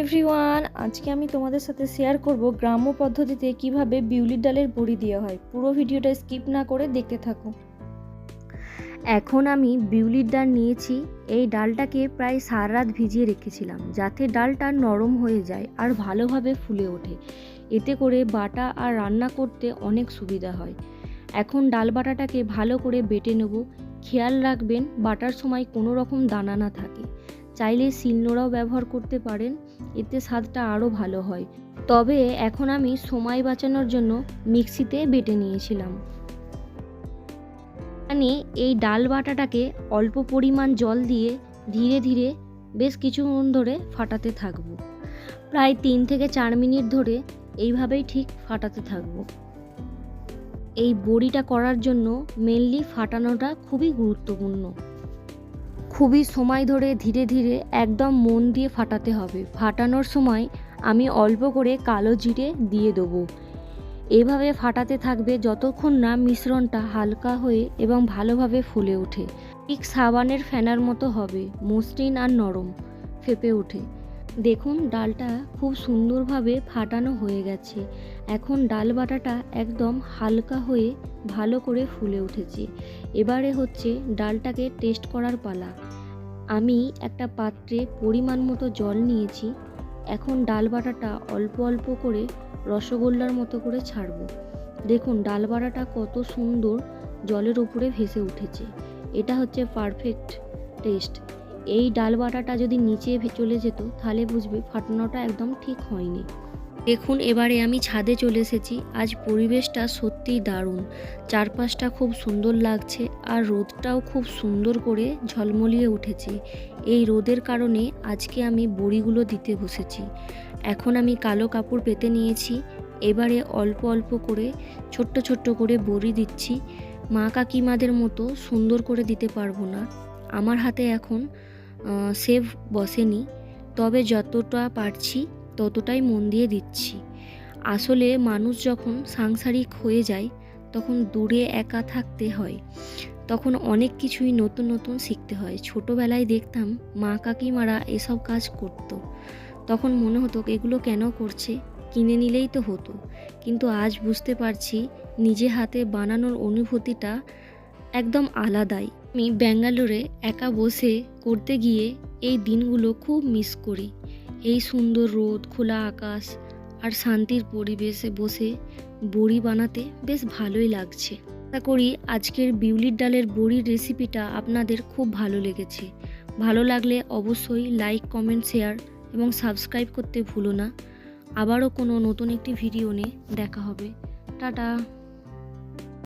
Everyone, আজকে আমি তোমাদের সাথে শেয়ার করব গ্রাম্য পদ্ধতিতে কীভাবে বিউলির ডালের বড়ি দেওয়া হয়। পুরো ভিডিওটা স্কিপ না করে দেখতে থাকো। এখন আমি বিউলির ডাল নিয়েছি। এই ডালটাকে প্রায় সারা রাত ভিজিয়ে রেখেছিলাম যাতে ডালটা নরম হয়ে যায় আর ভালোভাবে ফুলে ওঠে। এতে করে বাটা আর রান্না করতে অনেক সুবিধা হয়। এখন ডাল বাটাটাকে ভালো করে বেটে নেব। খেয়াল রাখবেন, বাটার সময় কোনো রকম দানা না থাকে। চাইলে শিলনোড়াও ব্যবহার করতে পারেন, এতে স্বাদটা আরও ভালো হয়। তবে এখন আমি সময় বাঁচানোর জন্য মিক্সিতে বেটে নিয়েছিলাম। মানে এই ডাল বাটাটাকে অল্প পরিমাণ জল দিয়ে ধীরে ধীরে বেশ কিছুক্ষণ ধরে ফাটাতে থাকব। প্রায় তিন থেকে চার মিনিট ধরে এইভাবেই ঠিক ফাটাতে থাকব। এই বড়িটা করার জন্য মেনলি ফাটানোটা খুবই গুরুত্বপূর্ণ। খুবই সময় ধরে ধীরে ধীরে একদম মন দিয়ে ফাটাতে হবে। ফাটানোর সময় আমি অল্প করে কালো জিরে দিয়ে দেবো। এভাবে ফাটাতে থাকবে যতক্ষণ না মিশ্রণটা হালকা হয়ে এবং ভালোভাবে ফুলে ওঠে। ঠিক সাবানের ফেনার মতো হবে, মসৃণ আর নরম, ফেপে ওঠে। দেখুন, ডালটা খুব সুন্দরভাবে ফাটানো হয়ে গেছে। এখন ডাল বাটাটা একদম হালকা হয়ে ভালো করে ফুলে উঠেছে। এবারে হচ্ছে ডালটাকে টেস্ট করার পালা। আমি একটা পাত্রে পরিমাণ মতো জল নিয়েছি। এখন ডাল বাটাটা অল্প অল্প করে রসগোল্লার মতো করে ছাড়ব। দেখুন, ডাল বাটাটা কত সুন্দর জলের উপরে ভেসে উঠেছে। এটা হচ্ছে পারফেক্ট টেস্ট। এই ডাল বাটাটা যদি নিচে চলে যেত, তাহলে বুঝবে ফাটানোটা একদম ঠিক হয়নি। দেখুন, এবারে আমি ছাদে চলে এসেছি। আজ পরিবেশটা সত্যিই দারুণ। চারপাশটা খুব সুন্দর লাগছে আর রোদটাও খুব সুন্দর করে ঝলমলিয়ে উঠেছে। এই রোদের কারণে আজকে আমি বড়িগুলো দিতে বসেছি। এখন আমি কালো কাপড় পেতে নিয়েছি। এবারে অল্প অল্প করে, ছোট্ট ছোট্ট করে বড়ি দিচ্ছি। মা কাকিমাদের মতো সুন্দর করে দিতে পারব না। আমার হাতে এখন সেভ বসেনি। তবে যতটা পারছি, ততটাই মন দিয়ে দিচ্ছি। আসলে মানুষ যখন সাংসারিক হয়ে যায়, তখন দূরে একা থাকতে হয়। তখন অনেক কিছুই নতুন নতুন শিখতে হয়। ছোটোবেলায় দেখতাম মা কাকিমারা এসব কাজ করতো। তখন মনে হতো, এগুলো কেন করছে? কিনে নিলেই তো হতো। কিন্তু আজ বুঝতে পারছি, নিজে হাতে বানানোর অনুভূতিটা একদম আলাদাই। আমি ব্যাঙ্গালোরে একা বসে করতে গিয়ে এই দিনগুলো খুব মিস করি। এই সুন্দর রোদ, খোলা আকাশ আর শান্তির পরিবেশে বসে বড়ি বানাতে বেশ ভালোই লাগছে। আশা করি আজকের বিউলির ডালের বড়ির রেসিপিটা আপনাদের খুব ভালো লেগেছে। ভালো লাগলে অবশ্যই লাইক কমেন্ট শেয়ার এবং সাবস্ক্রাইব করতে ভুলো না। আবারও কোনো নতুন একটি ভিডিও নিয়ে দেখা হবে। টাটা!